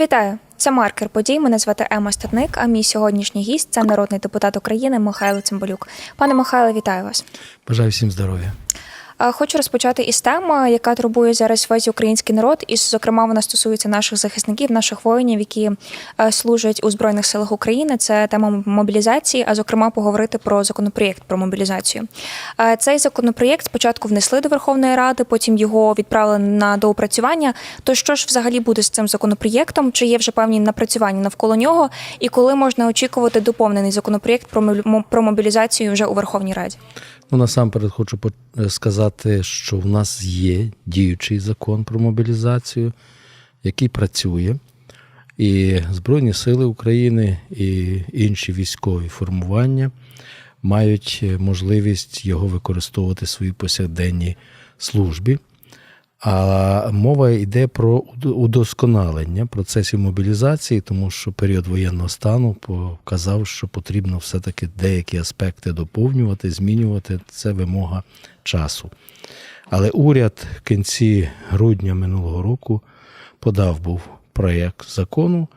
Вітаю, це маркер подій. Мене звати Ема Статник. А мій сьогоднішній гість це народний депутат України Михайло Цимбалюк. Пане Михайле, вітаю вас. Бажаю всім здоров'я. А, Хочу розпочати із теми, яка турбує зараз весь український народ, і зокрема вона стосується наших захисників, наших воїнів, які е, служать у збройних силах України. Це тема мобілізації, а зокрема поговорити про законопроєкт про мобілізацію. Е, Цей законопроєкт спочатку внесли до Верховної Ради, потім його відправили на доопрацювання. То що ж взагалі буде з цим законопроєктом? Чи є вже певні напрацювання навколо нього? І коли можна очікувати доповнений законопроєкт про мобілізацію вже у Верховній Раді? Ну, насамперед хочу е, сказати, що в нас є діючий закон про мобілізацію, який працює. І Збройні Сили України і інші військові формування мають е, можливість його використовувати в своїй повсякденній службі. А мова йде про удосконалення процесів мобілізації, тому що період воєнного стану показав, що потрібно все-таки деякі аспекти доповнювати, змінювати. Це вимога часу. Але уряд в кінці грудня минулого року подав був проєкт закону,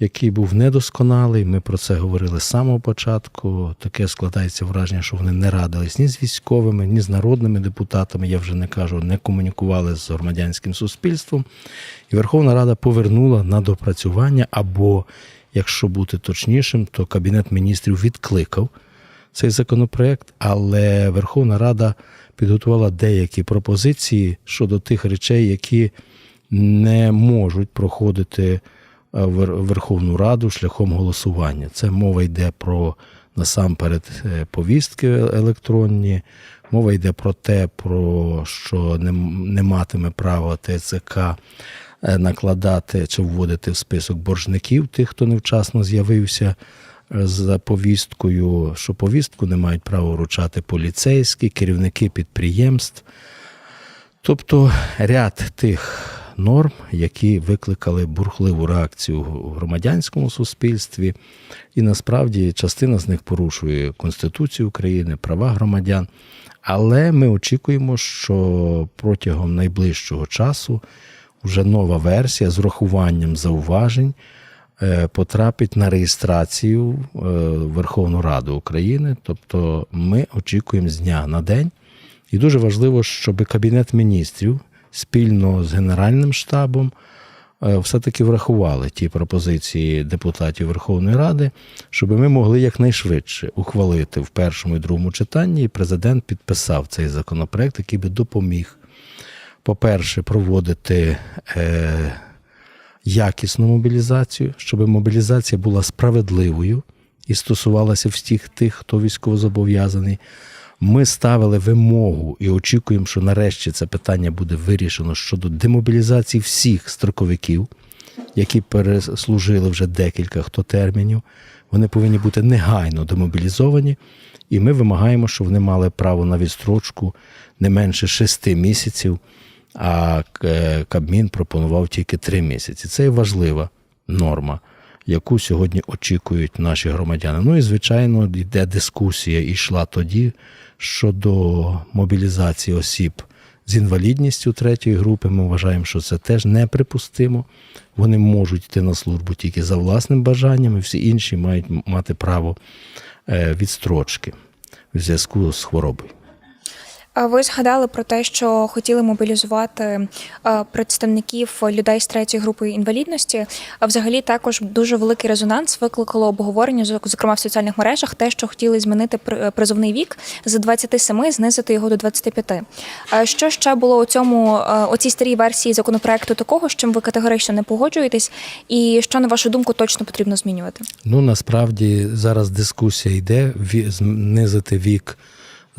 який був недосконалий. Ми про це говорили з самого початку. Таке складається враження, що вони не радились ні з військовими, ні з народними депутатами. Я вже не кажу, не комунікували з громадянським суспільством. І Верховна Рада повернула на допрацювання, або, якщо бути точнішим, то Кабінет міністрів відкликав цей законопроект, але Верховна Рада підготувала деякі пропозиції щодо тих речей, які не можуть проходити Верховну Раду шляхом голосування. Це мова йде про насамперед е, повістки електронні. Мова йде про те, про що не, не матиме права ТЦК е, накладати чи вводити в список боржників тих, хто невчасно з'явився е, за повісткою, що повістку не мають права вручати поліцейські, керівники підприємств. Тобто ряд тих норм, які викликали бурхливу реакцію в громадянському суспільстві, і насправді частина з них порушує Конституцію України, права громадян. Але ми очікуємо, що протягом найближчого часу вже нова версія з урахуванням зауважень е, потрапить на реєстрацію е, Верховну Раду України. Тобто ми очікуємо з дня на день. І дуже важливо, щоб Кабінет міністрів спільно з Генеральним штабом е, все-таки врахували ті пропозиції депутатів Верховної Ради, щоб ми могли якнайшвидше ухвалити в першому і другому читанні, і президент підписав цей законопроект, який би допоміг, по-перше, проводити е, якісну мобілізацію, щоб мобілізація була справедливою і стосувалася всіх тих, хто військовозобов'язаний. Ми ставили вимогу і очікуємо, що нарешті це питання буде вирішено щодо демобілізації всіх строковиків, які переслужили вже декілька хто термінів. Вони повинні бути негайно демобілізовані, і ми вимагаємо, щоб вони мали право на відстрочку не менше шести місяців, а е, Кабмін пропонував тільки три місяці. Це є важлива норма яку сьогодні очікують наші громадяни. Ну і звичайно, йде дискусія і йшла тоді щодо мобілізації осіб з інвалідністю третьої групи. Ми вважаємо, що це теж неприпустимо. Вони можуть йти на службу тільки за власним бажанням, і всі інші мають мати право е, відстрочки в зв'язку з хворобою. Ви згадали про те, що хотіли мобілізувати е, представників людей з третьої групи інвалідності. А взагалі також дуже великий резонанс викликало обговорення, зок- зокрема в соціальних мережах, те, що хотіли змінити при- призовний вік з 27, знизити його до 25. А Що ще було у цьому е, у цій старій версії законопроекту такого, з чим ви категорично не погоджуєтесь, і що на вашу думку точно потрібно змінювати? Ну насправді зараз дискусія йде знизити вік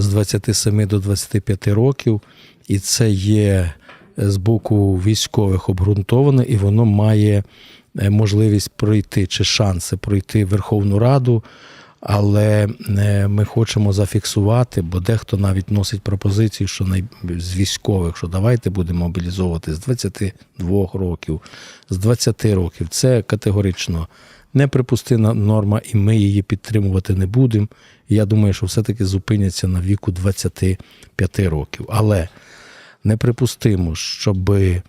з 27 до 25 років, і це є з боку військових обґрунтоване, і воно має е, можливість пройти чи шанси пройти Верховну Раду. Але е, ми хочемо зафіксувати, бо дехто навіть носить пропозиції, що з військових, що давайте будемо мобілізовувати з 22 років, з 20 років. Це категорично неприпустима норма, і ми її підтримувати не будемо. Я думаю, що все-таки зупиняться на віку 25 років. Але неприпустимо, щоб е,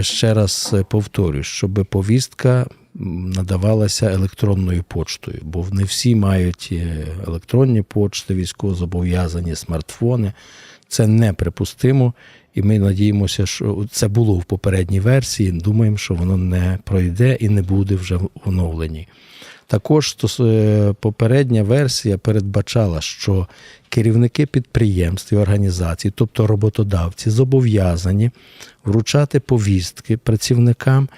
ще раз е, повторюю, щоб повістка надавалася електронною поштою, бо не всі мають е, електронні почти, військовозобов'язані, смартфони. Це неприпустимо, і ми надіємося, що це було в попередній версії. Думаємо, що воно не пройде і не буде вже в оновленій. Також е, попередня версія передбачала, що керівники підприємств і організацій, тобто роботодавці, зобов'язані вручати повістки працівникам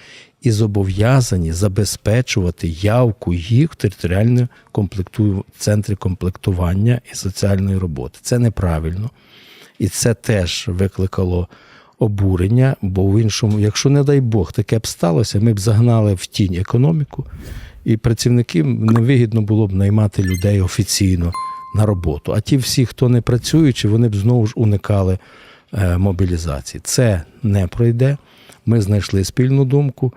і зобов'язані забезпечувати явку їх в територіальні комплекту... центри комплектування і соціальної роботи. Це неправильно. І це теж викликало обурення, бо в іншому, якщо, не дай Бог, таке б сталося, ми б загнали в тінь економіку, і працівникам невигідно було б наймати людей офіційно на роботу. А ті всі, хто не працюючи, вони б знову ж уникали е, мобілізації. Це не пройде. Ми знайшли спільну думку.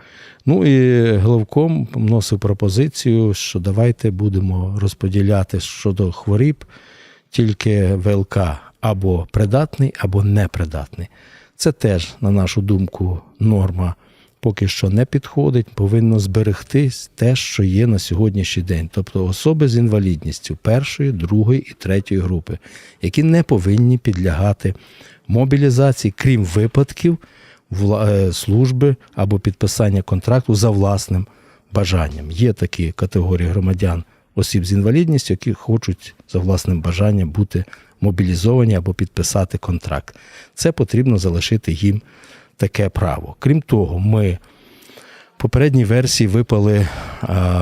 Ну і главком вносив пропозицію, що давайте будемо розподіляти щодо хворіб тільки ВЛК або придатний, або непридатний. Це теж, на нашу думку, норма поки що не підходить, повинно зберегтись те, що є на сьогоднішній день, тобто особи з інвалідністю першої, другої і третьої групи, які не повинні підлягати мобілізації, крім випадків е, служби або підписання контракту за власним бажанням. Є такі категорії громадян осіб з інвалідністю, які хочуть за власним бажанням бути мобілізовані або підписати контракт. Це потрібно залишити їм таке право. Крім того, ми в попередній версії випали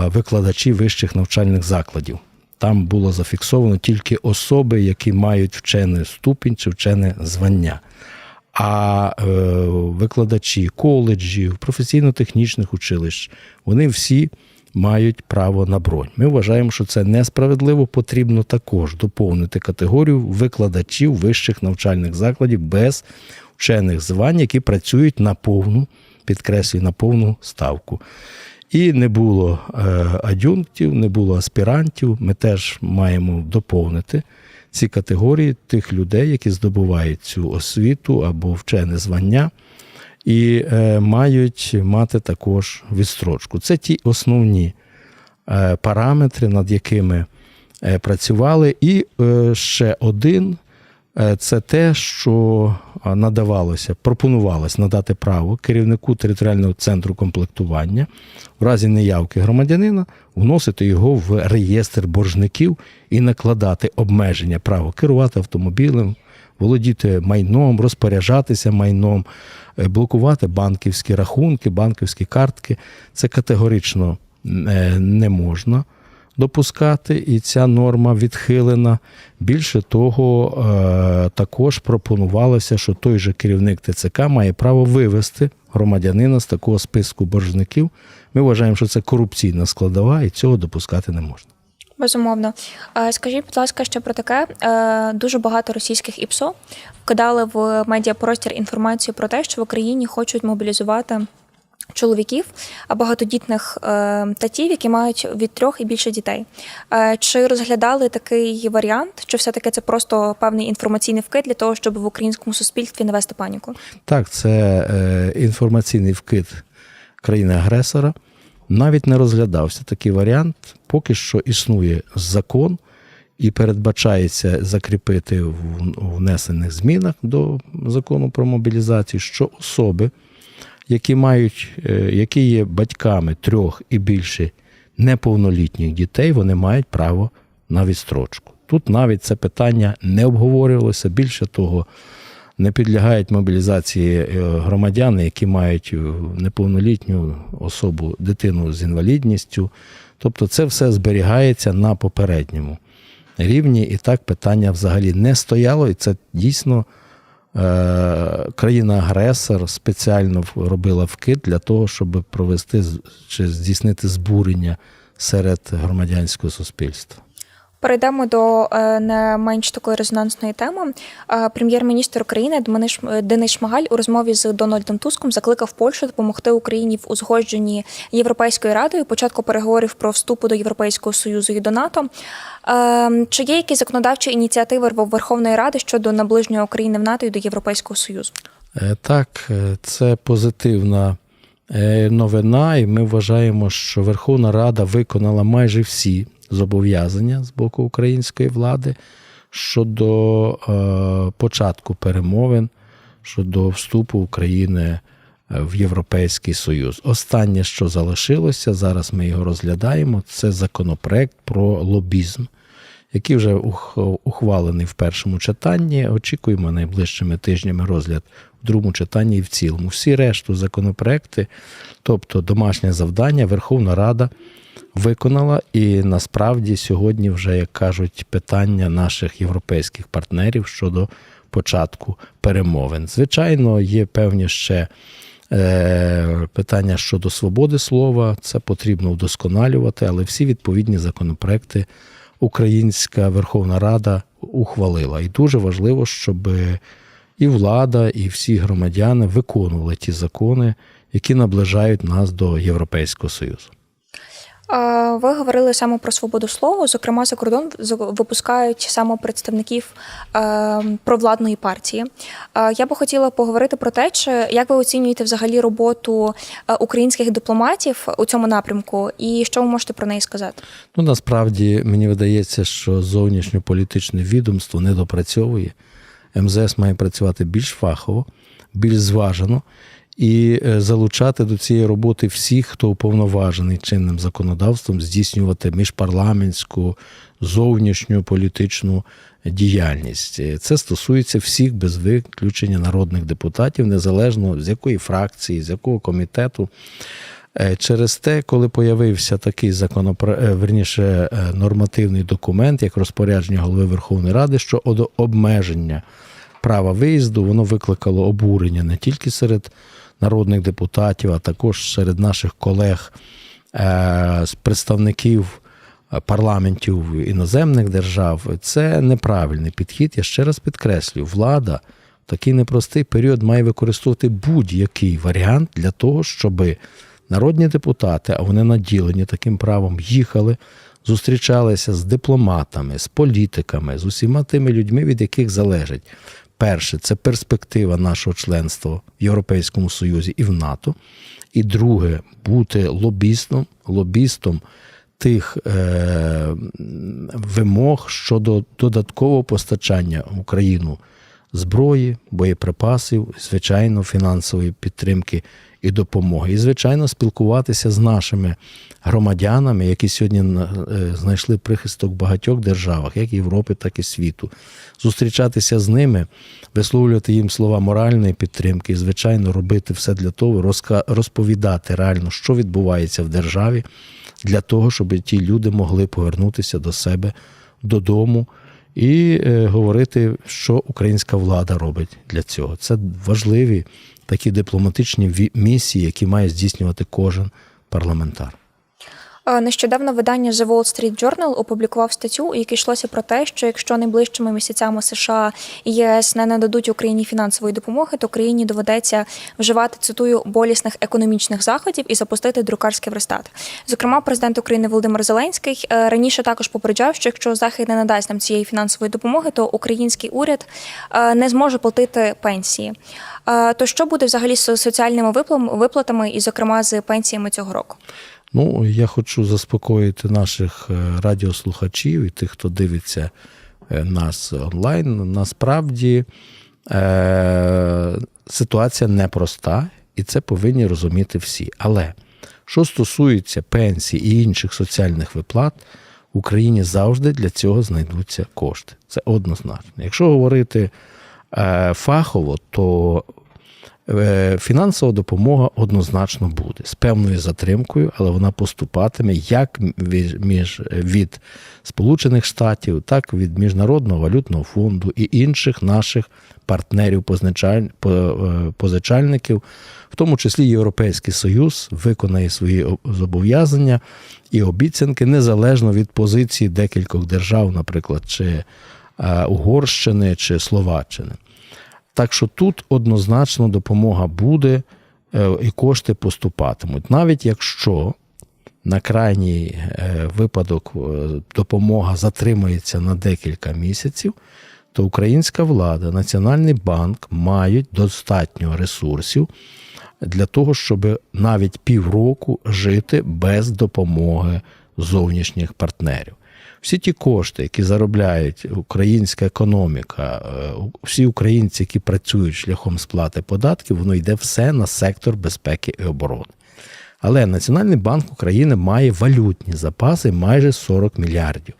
викладачі вищих навчальних закладів. Там було зафіксовано тільки особи, які мають вчений ступінь чи вчене звання. А е, викладачі коледжів, професійно-технічних училищ, вони всі мають право на бронь. Ми вважаємо, що це несправедливо. Потрібно також доповнити категорію викладачів вищих навчальних закладів без вчених звань, які працюють на повну, підкреслюю, на повну ставку. І не було е, ад'юнктів, не було аспірантів. Ми теж маємо доповнити ці категорії тих людей, які здобувають цю освіту або вчене звання, і е, мають мати також відстрочку. Це ті основні е, параметри, над якими е, працювали. І е, ще один е, це те, що надавалося, пропонувалось надати право керівнику територіального центру комплектування в разі неявки громадянина вносити його в реєстр боржників і накладати обмеження право керувати автомобілем, володіти майном, розпоряджатися майном, е, блокувати банківські рахунки, банківські картки. Це категорично е, не можна допускати, і ця норма відхилена. Більше того, е, також пропонувалося, що той же керівник ТЦК має право вивести громадянина з такого списку боржників. Ми вважаємо, що це корупційна складова, і цього допускати не можна. Безумовно. Е, Скажіть, будь ласка, ще про таке. Е, Дуже багато російських ІПСО вкидали в медіапростір інформацію про те, що в Україні хочуть мобілізувати чоловіків, а багатодітних е, татів, які мають від трьох і більше дітей. Чи розглядали такий варіант, чи все-таки це просто певний інформаційний вкид для того, щоб в українському суспільстві навести паніку? Так, це інформаційний вкид країни-агресора. Навіть не розглядався такий варіант. Поки що існує закон і передбачається закріпити в внесених змінах до закону про мобілізацію, що особи, які мають, е, які є батьками трьох і більше неповнолітніх дітей, вони мають право на відстрочку. Тут навіть це питання не обговорювалося. Більше того, не підлягають мобілізації е, громадяни, які мають е, неповнолітню особу, дитину з інвалідністю. Тобто це все зберігається на попередньому рівні, і так питання взагалі не стояло, і це дійсно е, країна-агресор спеціально робила вкид для того, щоб провести чи здійснити збурення серед громадянського суспільства. Перейдемо до е, не менш такої резонансної теми. Е, Прем'єр-міністр України Денис Шм- Денис Шмигаль у розмові з Дональдом Туском закликав Польщу допомогти Україні в узгодженні Європейською радою початку переговорів про вступу до Європейського союзу і до НАТО. Е, Чи є якісь законодавчі ініціативи Верховної Ради щодо наближення України в НАТО і до Європейського союзу? Так, це позитивна новина, і ми вважаємо, що Верховна Рада виконала майже всі зобов'язання з боку української влади щодо е, початку перемовин щодо вступу України е, в Європейський Союз. Останнє, що залишилося, зараз ми його розглядаємо, це законопроект про лобізм, який вже ухвалений в першому читанні. Очікуємо найближчими тижнями розгляд в другому читанні і в цілому. Всі решту законопроекти, тобто домашнє завдання, Верховна Рада виконала, і насправді сьогодні вже, як кажуть, питання наших європейських партнерів щодо початку перемовин. Звичайно, є певні ще е, питання щодо свободи слова, це потрібно вдосконалювати, але всі відповідні законопроекти Українська Верховна Рада ухвалила. І дуже важливо, щоб і влада, і всі громадяни виконували ті закони, які наближають нас до Європейського Союзу. Ви говорили саме про свободу слова. Зокрема, за кордон випускають саме представників е, провладної партії. Я би хотіла поговорити про те, чи як ви оцінюєте взагалі роботу е, українських дипломатів у цьому напрямку, і що ви можете про неї сказати? Ну, насправді мені видається, що зовнішньополітичне відомство не допрацьовує. МЗС має працювати більш фахово, більш зважено і е, залучати до цієї роботи всіх, хто уповноважений чинним законодавством здійснювати міжпарламентську зовнішню політичну діяльність. Е, Це стосується всіх без виключення народних депутатів, незалежно з якої фракції, з якого комітету. Е, Через те, коли появився такий законопроект, верніше нормативний документ, як розпорядження голови Верховної Ради щодо обмеження права виїзду, воно викликало обурення не тільки серед народних депутатів, а також серед наших колег е, з представників е, парламентів іноземних держав. Це неправильний підхід. Я ще раз підкреслюю, влада в такий непростий період має використовувати будь-який варіант для того, щоби народні депутати, а вони наділені таким правом, їхали, зустрічалися з дипломатами, з політиками, з усіма тими людьми, від яких залежить. Перше, це перспектива нашого членства в Європейському Союзі і в НАТО. І друге, бути лобістом, лобістом тих е, вимог щодо додаткового постачання в Україну зброї, боєприпасів, звичайно, фінансової підтримки і допомоги. І, звичайно, спілкуватися з нашими громадянами, які сьогодні е, знайшли прихисток в багатьох державах, як Європи, так і світу. Зустрічатися з ними, висловлювати їм слова моральної підтримки, і, звичайно, робити все для того, розповідати реально, що відбувається в державі, для того, щоб ті люди могли повернутися до себе додому і е, говорити, що українська влада робить для цього. Це важливі такі дипломатичні місії, які має здійснювати кожен парламентар. Е, Нещодавно видання The Wall Street Journal опублікував статтю, у якій йшлося про те, що якщо найближчими місяцями США і ЄС не нададуть Україні фінансової допомоги, то країні доведеться вживати цитую болісних економічних заходів і запустити друкарський верстат. Зокрема, президент України Володимир Зеленський е, раніше також попереджав, що якщо Захід не надасть нам цієї фінансової допомоги, то український уряд е, не зможе платити пенсії. То що буде взагалі з соціальними виплатами, і зокрема з пенсіями цього року? Ну, я хочу заспокоїти наших е, радіослухачів і тих, хто дивиться е, нас онлайн. Насправді е- ситуація непроста, і це повинні розуміти всі. Але що стосується пенсій і інших соціальних виплат, в Україні завжди для цього знайдуться кошти. Це однозначно. Якщо говорити е- фахово, то Фінансова допомога однозначно буде з певною затримкою, але вона поступатиме як між, від Сполучених Штатів, так і від Міжнародного валютного фонду і інших наших партнерів е, позичальників, в тому числі Європейський Союз виконає свої зобов'язання і обіцянки незалежно від позиції декількох держав, наприклад, чи е, Угорщини чи Словаччини. Так що тут однозначно допомога буде е, і кошти поступатимуть. Навіть якщо на крайній е, випадок е, допомога затримається на декілька місяців, то українська влада, Національний банк мають достатньо ресурсів для того, щоб навіть півроку жити без допомоги зовнішніх партнерів. Всі ті кошти, які заробляють українська економіка, е, всі українці, які працюють шляхом сплати податків, воно йде все на сектор безпеки і оборони. Але Національний банк України має валютні запаси майже 40 мільярдів.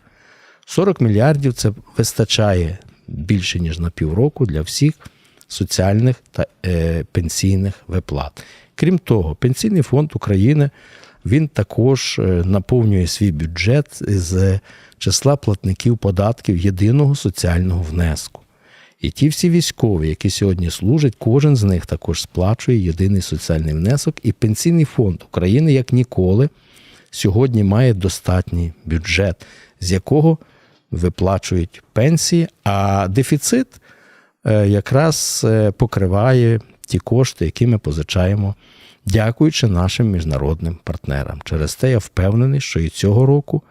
40 мільярдів це вистачає більше ніж на півроку для всіх соціальних та е, пенсійних виплат. Крім того, Пенсійний фонд України він також е, наповнює свій бюджет з числа платників податків єдиного соціального внеску. І ті всі військові, які сьогодні служать, кожен з них також сплачує єдиний соціальний внесок. І Пенсійний фонд України, як ніколи, сьогодні має достатній бюджет, з якого виплачують пенсії, а дефіцит е, якраз е, покриває ті кошти, які ми позичаємо, дякуючи нашим міжнародним партнерам. Через те я впевнений, що і цього року,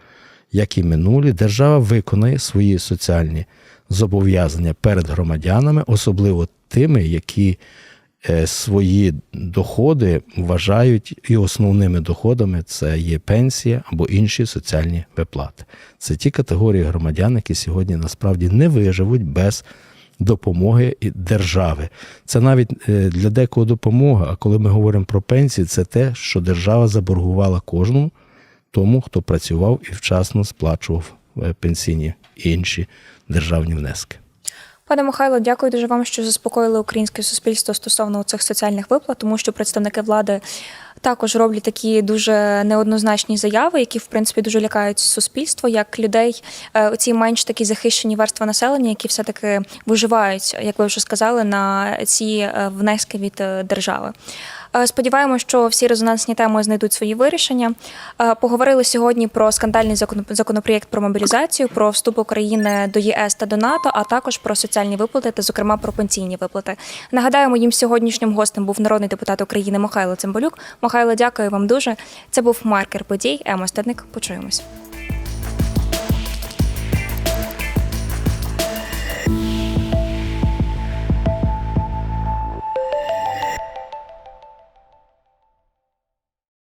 як і минулі, держава виконає свої соціальні зобов'язання перед громадянами, особливо тими, які е, свої доходи вважають і основними доходами це є пенсія або інші соціальні виплати. Це ті категорії громадян, які сьогодні насправді не виживуть без допомоги і держави. Це навіть е, для декого допомога. А коли ми говоримо про пенсії, це те, що держава заборгувала кожному тому, хто працював і вчасно сплачував е, пенсійні і інші державні внески. Пане Михайло, дякую дуже вам, що заспокоїли українське суспільство стосовно цих соціальних виплат, тому що представники влади також роблять такі дуже неоднозначні заяви, які в принципі дуже лякають суспільство, як людей, е, оці менш такі захищені верства населення, які все таки виживають, як ви вже сказали, на ці е, внески від е, держави. Е, Сподіваємося, що всі резонансні теми знайдуть свої вирішення. Е, Поговорили сьогодні про скандальний закон- законопроєкт про мобілізацію, про вступ України до ЄС та до НАТО, а також про соціальні виплати та, зокрема, про пенсійні виплати. Нагадаю, моїм сьогоднішнім гостем був народний депутат України Михайло Цимбалюк. Михайло, дякую вам дуже. Це був маркер подій. Емо Стедник. Почуємось.